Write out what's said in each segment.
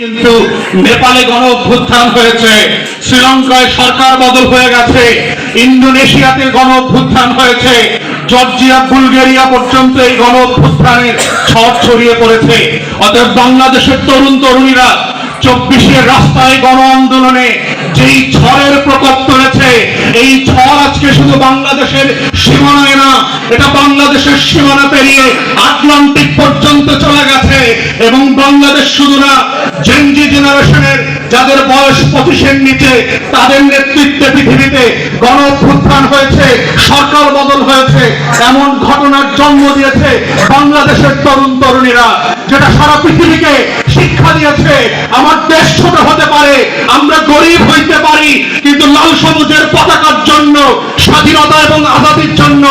কিন্তু নেপালে গণ অভ্যুত্থান হয়েছে, শ্রীলঙ্কায় সরকার বদল হয়ে গেছে, ইন্দোনেশিয়াতে গণ অভ্যুত্থান হয়েছে, জর্জিয়া, বুলগেরিয়া পর্যন্ত এই গণ অভ্যুত্থানের ঝড় ছড়িয়ে পড়েছে। অতএব বাংলাদেশের তরুণ তরুণীরা চব্বিশের রাস্তায় গণ আন্দোলনে যেই ঝড়ের প্রকোপ চলেছে এই ঝড় আজকে শুধু বাংলাদেশের সীমানায় না, এটা বাংলাদেশের সীমানা পেরিয়ে আটলান্টিক পর্যন্ত এবং বাংলাদেশ শুধু না জেনজি জেনারেশনের যাদের বয়স পঁচিশের নিচে, তাদের নেতৃত্বে পৃথিবীতে গণ হয়েছে, সরকার বদল হয়েছে, এমন ঘটনার জন্ম দিয়েছে বাংলাদেশের তরুণ তরুণীরা, যেটা সারা পৃথিবীকে শিক্ষা দিয়েছে, আমার দেশ ছোট হতে পারে, আমরা গরিব হইতে পারি, কিন্তু লাল সবুজের পতাকার জন্য, স্বাধীনতা এবং আজাদির জন্য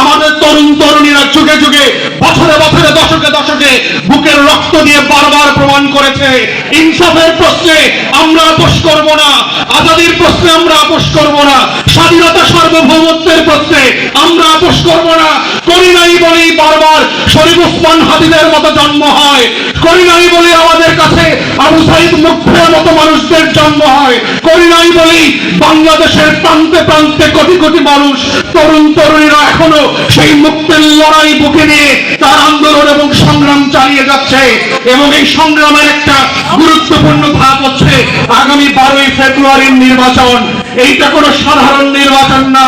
আমাদের তরুণ তরুণীরা যুগে যুগে, বছরে বছরে, দশকে দশকে বুকের রক্ত দিয়ে বারবার প্রমাণ করেছে। ইনসাফের প্রশ্নে আমরা আপোষ করব না, আজাদির প্রশ্নে আমরা আপোষ করব না, স্বাধীনতা সার্বভৌমত্বের প্রশ্নে আমরা আপোষ করব না। করি নাই বলেই বারবার শরীফ উসমান হাদিদের মতো জন্ম হয়। করি নাই বলে আমাদের কাছে আবু সাইদ মুখের মতো মানুষদের জন্ম হয়। করি নাই বলেই বাংলাদেশের প্রান্তে প্রান্তে কোটি কোটি মানুষ তরুণ তরুণীরা এখনও সেই মুক্তের লড়াই বুকে নিয়ে তার আন্দোলন এবং সংগ্রাম চালিয়ে যাচ্ছে এবং এই সংগ্রামের একটা গুরুত্বপূর্ণ ধাপ হচ্ছে আগামী বারোই ফেব্রুয়ারির নির্বাচন। এইটা কোনো সাধারণ নির্বাচন না।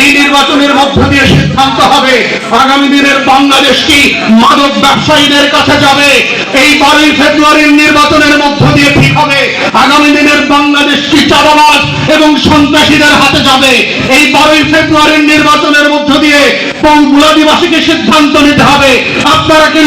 এই নির্বাচনের মধ্য দিয়ে সিদ্ধান্ত হবে, আগামী দিনের বাংলাদেশ কি মাদক ব্যবসায়ীদের কাছে যাবে? এই বারোই ফেব্রুয়ারির নির্বাচনের মধ্য দিয়ে ঠিক হবে? আগামী দিনের বাংলাদেশ কি চাঁদাবাজ এবং সন্ত্রাসীদের হাতে যাবে? এই বারোই ফেব্রুয়ারির নির্বাচনের মধ্য দিয়ে মুলাদিবাসীকে সিদ্ধান্ত নিতে হবে। আপনারা কি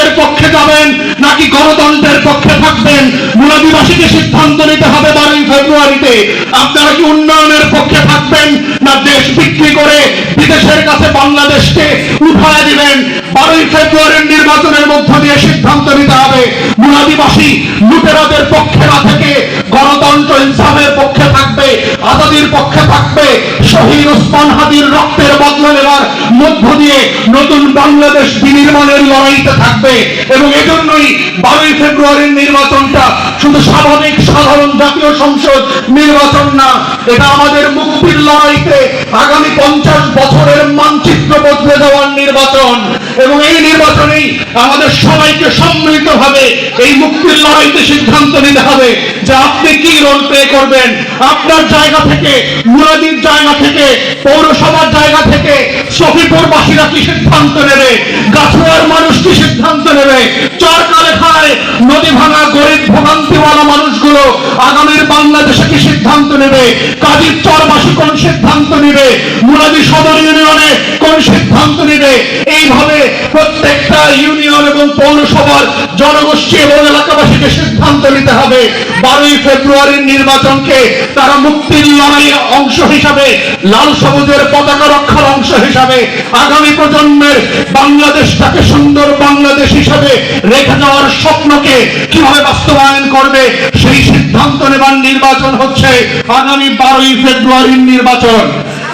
লুটেরাদের পক্ষে যাবেন নাকি গণতন্ত্রের পক্ষে থাকবেন? মুলাদিবাসীকে সিদ্ধান্ত নিতে হবে বারোই ফেব্রুয়ারিতে। আপনারা কি উন্নয়নের পক্ষে থাকবেন না দেশ বিক্রি করে বিদেশের কাছে বাংলাদেশকে উঠায় দিবেন? বারোই ফেব্রুয়ারির নির্বাচনের মধ্য দিয়ে সিদ্ধান্ত নিতে হবে। মুলাদিবাসী লুটেরাদের পক্ষে না থেকে গণতন্ত্র ইনসাফের পক্ষে থাকবে, আজাদির পক্ষে থাকবে শহীদ ওসমান হাদির রক্তের বদলা নেওয়ার মধ্য দিয়ে নতুন বাংলাদেশ বিনির্মাণের লড়াইতে থাকবে। এবং এজন্যই বারোই ফেব্রুয়ারির নির্বাচনটা শুধু স্বাভাবিক, সাধারণ জাতীয় সংসদ নির্বাচন না এটা আমাদের মুক্তির লড়াইতে আগামী পঞ্চাশ বছরের মানচিত্র বদলে দেওয়ার নির্বাচন। এবং এই নির্বাচনেই আমাদের সবাইকে সম্মিলিত সম্মিলিতভাবে এই মুক্তির লড়াইতে সিদ্ধান্ত নিতে হবে যে আপনি কি রোল প্লে করবেন। আপনার জায়গা থেকে, মুরাদির জায়গা থেকে পৌরসভার জায়গা থেকে সফিপুরবাসীরা কি সিদ্ধান্ত নেবে? গাছুয়ার মানুষ কি সিদ্ধান্ত নেবে? চরকালে লেখায় নদী ভাঙা গরিব ভোগান্তিওয়ালা মানুষগুলো আগামীর বাংলাদেশে কি সিদ্ধান্ত নেবে? কাজীর চরবাসী কোন সিদ্ধান্ত নেবে? মুরাদি সদর ইউনিয়নে কোন সিদ্ধান্ত নেবে, এইভাবে প্রত্যেকটা ইউনিয়ন এবং পৌরসভার জনগোষ্ঠী এবং এলাকাবাসীকে সিদ্ধান্ত নিতে হবে। বারোই ফেব্রুয়ারির নির্বাচনকে তারা মুক্তির লড়াইয়ের অংশ হিসাবে, লাল সবুজের পতাকা রক্ষার অংশ হিসাবে, আগামী প্রজন্মের বাংলাদেশটাকে সুন্দর বাংলাদেশ হিসাবে রেখে যাওয়ার স্বপ্নকে কীভাবে বাস্তবায়ন করবে, সেই সিদ্ধান্ত নেবার নির্বাচন হচ্ছে আগামী বারোই ফেব্রুয়ারির নির্বাচন।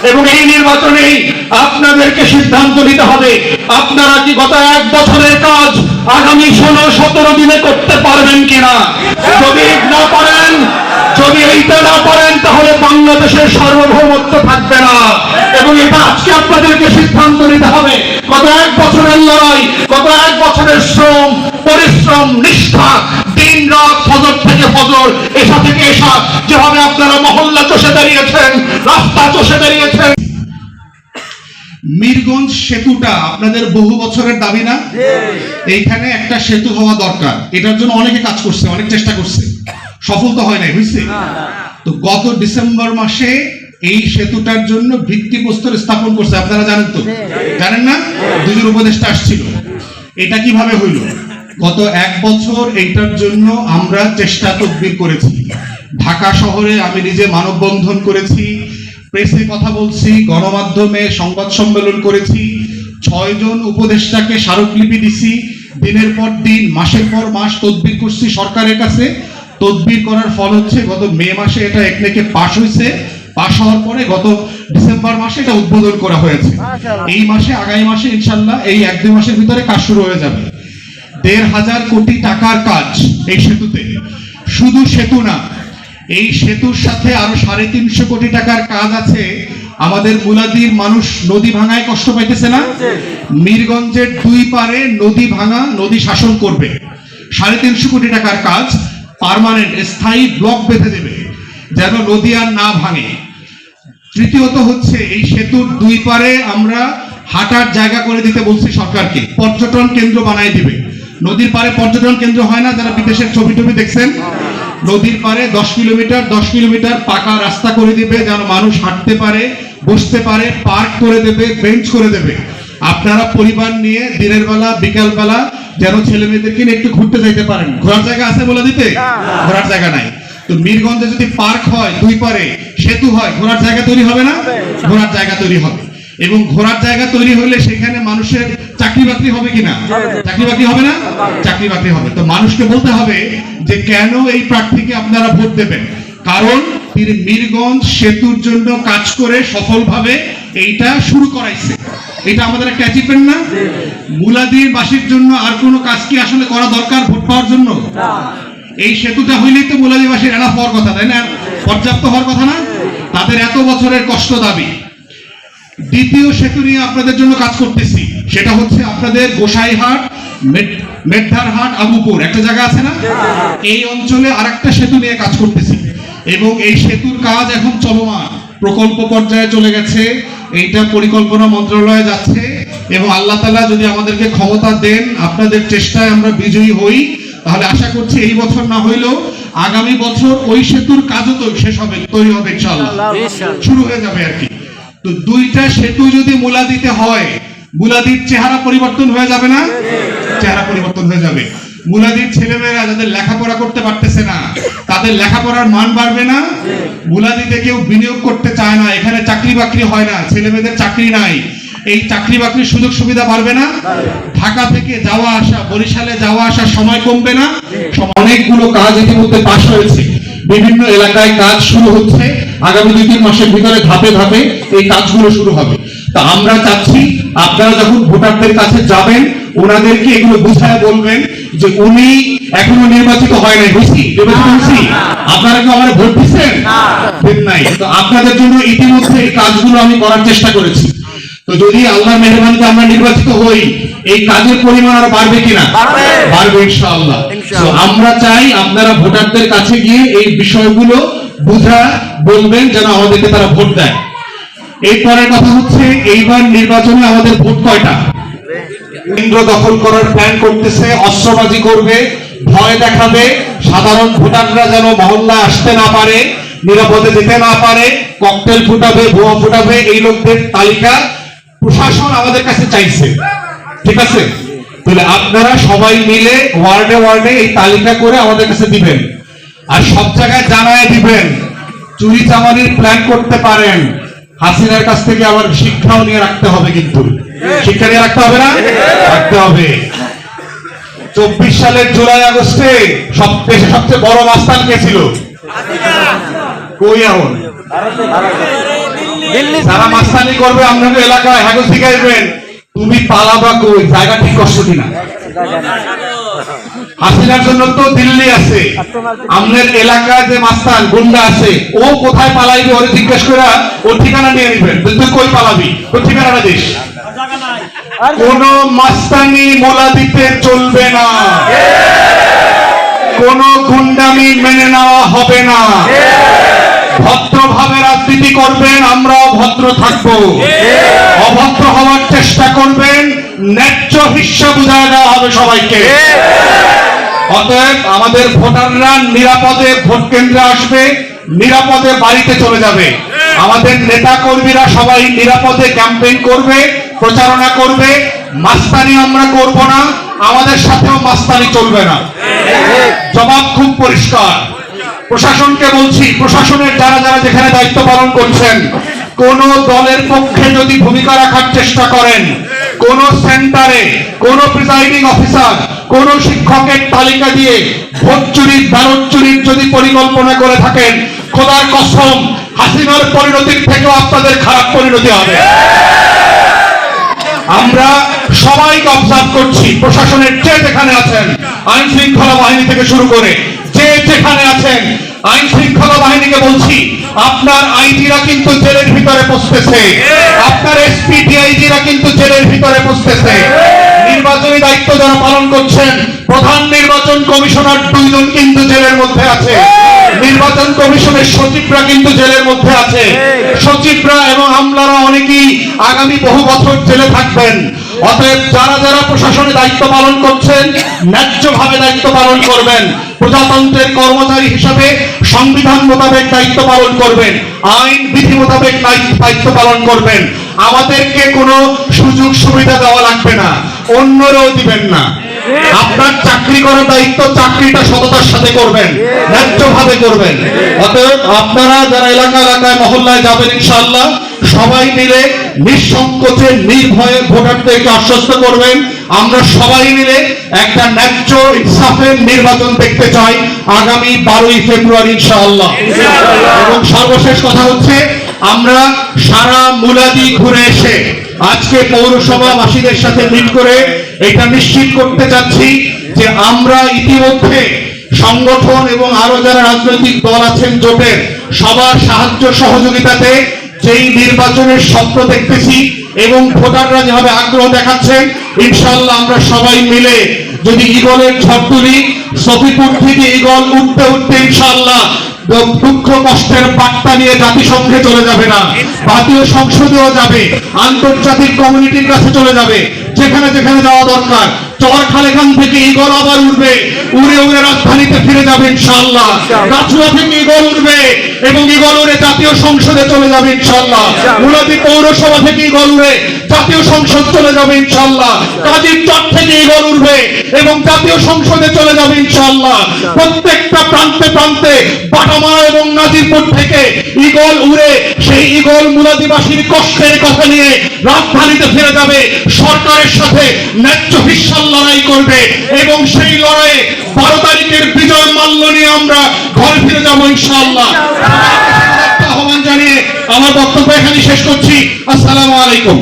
এবং এই নির্বাচনেই আপনাদেরকে সিদ্ধান্ত নিতে হবে। আপনারা কি গত এক বছরের কাজ আগামী ষোলো, সতেরো দিনে করতে পারবেন কিনা? যদি না পারেন, যদি এইটা না পারেন, তাহলে বাংলাদেশের সার্বভৌমত্ব থাকবে না। এবং এটা আজকে আপনাদেরকে সিদ্ধান্ত নিতে হবে। গত এক বছরের লড়াই, গত এক বছরের শ্রম, পরিশ্রম, নিষ্ঠা দিন রাত ফজর থেকে ফজর এসা থেকে এসা যেভাবে আপনারা মহল্লা চষে দাঁড়িয়েছেন রাস্তা চষে দাঁড়িয়েছেন। মিরগঞ্জ সেতুটা আপনাদের বহু বছরের দাবি না? এইখানে একটা সেতু হওয়া দরকার। এটার জন্য অনেকে কাজ করছে অনেক চেষ্টা করছে। সফল তো হয় নাই বুঝছে? তো গত ডিসেম্বর মাসে এই সেতুটার জন্য ভিত্তিপ্রস্তর স্থাপন করছে আপনারা জানেন তো? জানেন না? দুজন উপদেষ্টা আসছিল। এটা কীভাবে হইল? গত এক বছর এইটার জন্য আমরা চেষ্টা তদবির করেছি। ঢাকা শহরে আমি নিজে মানববন্ধন করেছি প্রেসে কথা বলছি গণমাধ্যমে সংবাদ সম্মেলন করেছি ছয়জন উপদেষ্টাকে স্মারকলিপি দিছি দিনের পর দিন মাসের পর মাস তদবির করছি সরকারের কাছে। তদবির করার ফল হচ্ছে গত মে মাসে এটা একনেকে পাশ হয়েছে। পাশ হওয়ার পরে গত ডিসেম্বর মাসে এটা উদ্বোধন করা হয়েছে। এই মাসে আগামী মাসে ইনশাল্লাহ এই এক দুই মাসের ভিতরে কাজ শুরু হয়ে যাবে। দেড় হাজার কোটি টাকার কাজ এই সেতুতে। শুধু সেতু না, এই সেতুর সাথে আরও সাড়ে তিনশো কোটি টাকার কাজ আছে। আমাদের মুলাদির মানুষ নদী ভাঙায় কষ্ট পাইতেছে না? মীরগঞ্জের দুই পারে নদী ভাঙা, নদী শাসন করবে। সাড়ে তিনশো কোটি টাকার কাজ পার্মানেন্ট, স্থায়ী ব্লক বেঁধে দেবে, যেন নদী আর না ভাঙে। তৃতীয়ত হচ্ছে, এই সেতুর দুই পারে আমরা হাঁটার জায়গা করে দিতে বলছি সরকারকে। পর্যটন কেন্দ্র বানাই দিবে। নদীর পারে পর্যটন কেন্দ্র হয় না, যারা বিদেশের ছবি টবি দেখছেন। নদীর পারে দশ কিলোমিটার দশ কিলোমিটার পাকা রাস্তা করে দিবে, যেন মানুষ হাঁটতে পারে, বসতে পারে, পার্ক করে দেবে, বেঞ্চ করে দেবে। আপনারা পরিবার নিয়ে দিনের বেলা, বিকাল বেলা যেন ছেলে মেয়েদেরকে নিয়ে একটু ঘুরতে যাইতে পারেন। ঘোরার জায়গা আছে বলে দিতে? ঘোরার জায়গা নাই। তো মিরগঞ্জে যদি পার্ক হয়, দুই পারে, সেতু হয়, ঘোরার জায়গা তৈরি হবে না? ঘোরার জায়গা তৈরি হবে। এবং ঘোরার জায়গা তৈরি হলে সেখানে মানুষের চাকরি বাকরি হবে কিনা? চাকরি বাকরি হবে না? চাকরি বাকরি হবে। তো মানুষকে বলতে হবে যে কেন এই প্রার্থীকে আপনারা ভোট দেবেন? কারণ তিনি মিরগঞ্জ সেতুর জন্য কাজ করে সফলভাবে এইটা শুরু করাইছে। এটা আমাদের একটা অ্যাচিভমেন্ট না? মুলাদির বাসীর জন্য আর কোনো কাজ কি আসলে করা দরকার ভোট পাওয়ার জন্য? এই সেতুটা হইলেই তো মুলাদিবাসীর এনাফ হওয়ার কথা তাই না? পর্যাপ্ত হওয়ার কথা না? তাদের এত বছরের কষ্ট দাবি। দ্বিতীয় সেতু নিয়ে আপনাদের জন্য কাজ করতেছি। সেটা হচ্ছে আপনাদের গোসাইহাট মেট্টারহাট আবুপুর। একটা জায়গা আছে না? এই অঞ্চলে আরেকটা সেতু নিয়ে কাজ করতেছি। এবং এই সেতুর কাজ এখন চলমান। প্রকল্প পর্যায়ে চলে গেছে। এইটা পরিকল্পনা মন্ত্রণালয়ে যাচ্ছে। এবং আল্লাহ তালা যদি আমাদেরকে ক্ষমতা দেন আপনাদের চেষ্টায় আমরা বিজয়ী হই। তাহলে আশা করছি এই বছর না হইলেও আগামী বছর ওই সেতুর কাজও তো শেষ হবে তৈরি হবে ইনশাআল্লাহ। শুরু হয়ে যাবে আর কি। তো দুইটা সেতু যদি মূলা দিতে হয়, মুলাদির চেহারা পরিবর্তন হয়ে যাবে না? চেহারা পরিবর্তন হয়ে যাবে। মুলাদির ছেলেমেয়েরা যাদের লেখাপড়া করতে পারতেছে না, তাদের লেখাপড়ার মান বাড়বে না? মুলাদিতে কেউ বিনিয়োগ করতে চায় না, এখানে চাকরি বাকরি হয় না ছেলে মেয়েদের চাকরি নাই। এই চাকরি বাকরির সুযোগ সুবিধা বাড়বে না? ঢাকা থেকে যাওয়া আসা, বরিশালে যাওয়া আসা সময় কমবে না? অনেকগুলো কাজ ইতিমধ্যে পাশ হয়েছে। বিভিন্ন এলাকায় কাজ শুরু হচ্ছে। আগামী দুই তিন মাসের ভিতরে ধাপে ধাপে এই কাজগুলো শুরু হবে। তা আমরা চাচ্ছি, আপনারা যখন ভোটারদের কাছে যাবেন, ওনাদেরকে এগুলো বুঝায় বলবেন যে উনি এখনও নির্বাচিত হয় নাই। বুঝছি নির্বাচিত আপনারা কি আমার ভোট দিচ্ছেন? নাই। তো আপনাদের জন্য ইতিমধ্যে এই কাজগুলো আমি করার চেষ্টা করেছি। তো যদি আল্লাহ মেহরবানিতে আমরা নির্বাচিত হই এই কাজের পরিমাণ আরও বাড়বে কিনা? বাড়বে। ইনশাআল্লাহ। তো আমরা চাই আপনারা ভোটারদের কাছে গিয়ে এই বিষয়গুলো বুঝা বলবেন যেন আমাদেরকে তারা ভোট দেয়। এরপরের কথা হচ্ছে এইবার নির্বাচনে আমাদের ভোট কয়টা? কেন্দ্র দখল করার প্ল্যান করতেছে অস্ত্রবাজি করবে ভয় দেখাবে সাধারণ ভোটাররা যেন মহল্লা আসতে না পারে নিরাপদে যেতে না পারে ককটেল ফুটাবে ভুয়া ফুটাবে এই লোকদের তালিকা প্রশাসন আমাদের কাছে চাইছে। ঠিক আছে? তাহলে আপনারা সবাই মিলে ওয়ার্ডে ওয়ার্ডে এই তালিকা করে আমাদের কাছে দিবেন। আর সব জায়গায় জানায় দিবেন চুরি চামারির প্ল্যান করতে পারেন। হাসিনার কাছ থেকে আবার শিক্ষাও নিয়ে রাখতে হবে কিন্তু। শিক্ষা নিয়ে রাখতে হবে না? রাখতে হবে। চব্বিশ সালের জুলাই আগস্টে সব দেশে সবচেয়ে বড় মাস্তান কে ছিল? কই এখন? যারা মাস্তানি করবে আপনাদের এলাকায়। হ্যাগো শিখাইবেন। তুমি পালাবা কই? জায়গা ঠিক করছ কিনা? হাসিনার জন্য তো দিল্লি আছে। আমাদের এলাকায় যে মাস্তান, গুন্ডা আছে, ও কোথায় পালাইবে ওরে জিজ্ঞেস করে ওর ঠিকানা নিয়ে নিবেন তুই কই পালাবি? তোর ঠিকানাটা দিস? কোন মাস্তানি মোলা দিতে চলবে না। কোন গুন্ডামি মেনে নেওয়া হবে না। ভদ্রভাবে রাজনীতি করবেন, আমরাও ভদ্র থাকব। অভদ্র হওয়ার চেষ্টা করবেন, ন্যায্য হিস্সা বুঝায় দেওয়া হবে সবাইকে। অতএব আমাদের ভোটাররা নিরাপদে ভোট কেন্দ্রে আসবে, নিরাপদে বাড়িতে চলে যাবে। আমাদের নেতা কর্মীরা সবাই নিরাপদে ক্যাম্পেইন করবে, প্রচারণা করবে। মাস্তানি আমরা করব না, আমাদের সাথেও মাস্তানি চলবে না। জবাব খুব পরিষ্কার। প্রশাসনকে বলছি, প্রশাসনের যারা যারা যেখানে দায়িত্ব পালন করছেন, কোন দলের পক্ষে যদি ভূমিকা রাখার চেষ্টা করেন, কোন সেন্টারে, কোন প্রিজাইডিং অফিসার, কোন শিক্ষকের তালিকা দিয়ে ভোট চুরির, ব্যালট চুরির যদি পরিকল্পনা করে থাকেন, খোদার কসম, হাসিনার পরিণতির থেকেও আপনাদের খারাপ পরিণতি হবে। আমরা সবাইকে অবজার্ভ করছি, প্রশাসনের যে যেখানে আছেন আইন শৃঙ্খলা বাহিনী থেকে শুরু করে যেখানে আছেন, আইন শৃঙ্খলা বাহিনীকে বলছি, আপনার আইজিরা কিন্তু জেলের ভিতরে বসতেছে আপনার এসপি, ডিআইজিরা কিন্তু জেলের ভিতরে বসতেছে নির্বাচনী দায়িত্ব যারা পালন করছেন, প্রধান নির্বাচন কমিশনার দুইজন কিন্তু জেলের মধ্যে আছে। নির্বাচন কমিশনের সচিবরা কিন্তু জেলের মধ্যে আছে। সচিবরা এবং আমলারা অনেকেই আগামী বহু বছর জেলে থাকবেন। অতএব যারা যারা প্রশাসনে দায়িত্ব পালন করছেন, ন্যায্যভাবে দায়িত্ব পালন করবেন, প্রজাতন্ত্রের কর্মচারী হিসাবে সংবিধান মোতাবেক দায়িত্ব পালন করবেন, আইন বিধি মোতাবেক দায়িত্ব পালন করবেন। আমাদেরকে কোনো সুযোগ সুবিধা দেওয়া লাগবে না, অন্যরাও দিবেন না। আপনার চাকরি করার দায়িত্ব চাকরিটা সততার সাথে করবেন, ন্যায্যভাবে করবেন। অতএব আপনারা যারা এলাকা এলাকায় মহল্লায় যাবেন, ইনশাআল্লাহ সবাই মিলে নিঃসংকোচে, নির্ভয়ে ভোটারদেরকে আশ্বস্ত করবেন। আমরা সবাই মিলে একটা ন্যায্য ইনসাফের নির্বাচন দেখতে চাই আগামী বারোই ফেব্রুয়ারি, ইনশাআল্লাহ। এবং সর্বশেষ কথা হচ্ছে, আমরা সারা মুলাদি ঘুরে এসে আজকে পৌরসভাবাসীদের সাথে মিল করে এটা নিশ্চিত করতে চাচ্ছি যে আমরা ইতিমধ্যে সংগঠন এবং আরও যারা রাজনৈতিক দল আছেন জোটের সবার সাহায্য সহযোগিতাতে যেই নির্বাচনের স্বপ্ন দেখতেছি এবং ভোটাররা যেভাবে আগ্রহ দেখাচ্ছেন ইনশাল্লাহ আমরা সবাই মিলে যদি ইগলের ঝড় তুলি সফিপুর থেকে ইগল উঠতে উঠতে ইনশাল্লাহ দুঃখ কষ্টের বার্তা নিয়ে জাতিসংঘে চলে যাবে না জাতীয় সংসদেও যাবে, আন্তর্জাতিক কমিউনিটির কাছে চলে যাবে, যেখানে যেখানে যাওয়া দরকার। চরখালেখান থেকে ইগল আবার উঠবে। উড়ে উড়ে রাজধানীতে ফিরে যাবে গাছুয়া থেকে ইগল উঠবে এবং ইগল উড়ে জাতীয় সংসদে চলে যাবে মুলাদি পৌরসভা থেকে ইগল উড়ে জাতীয় সংসদ চলে যাবে ইনশাল্লাহ কাজীর চট থেকে ইগল উঠবে এবং জাতীয় সংসদে চলে যাবে প্রত্যেকটা প্রান্তে প্রান্তে বাটামারা এবং নাজিরপুর থেকে ইগল উড়ে সেই ইগল মুলাদিবাসীর কষ্টের কথা নিয়ে রাজধানীতে ফিরে যাবে। সরকারের সাথে ন্যায্য হিসাব লড়াই করবে এবং সেই লড়াইয়ে বারো তারিখের বিজয় মাল্য নিয়ে আমরা ঘরে ফিরে যাব ইনশাল্লাহ আহ্বান জানিয়ে আমার বক্তব্য এখানে শেষ করছি। আসসালামু আলাইকুম।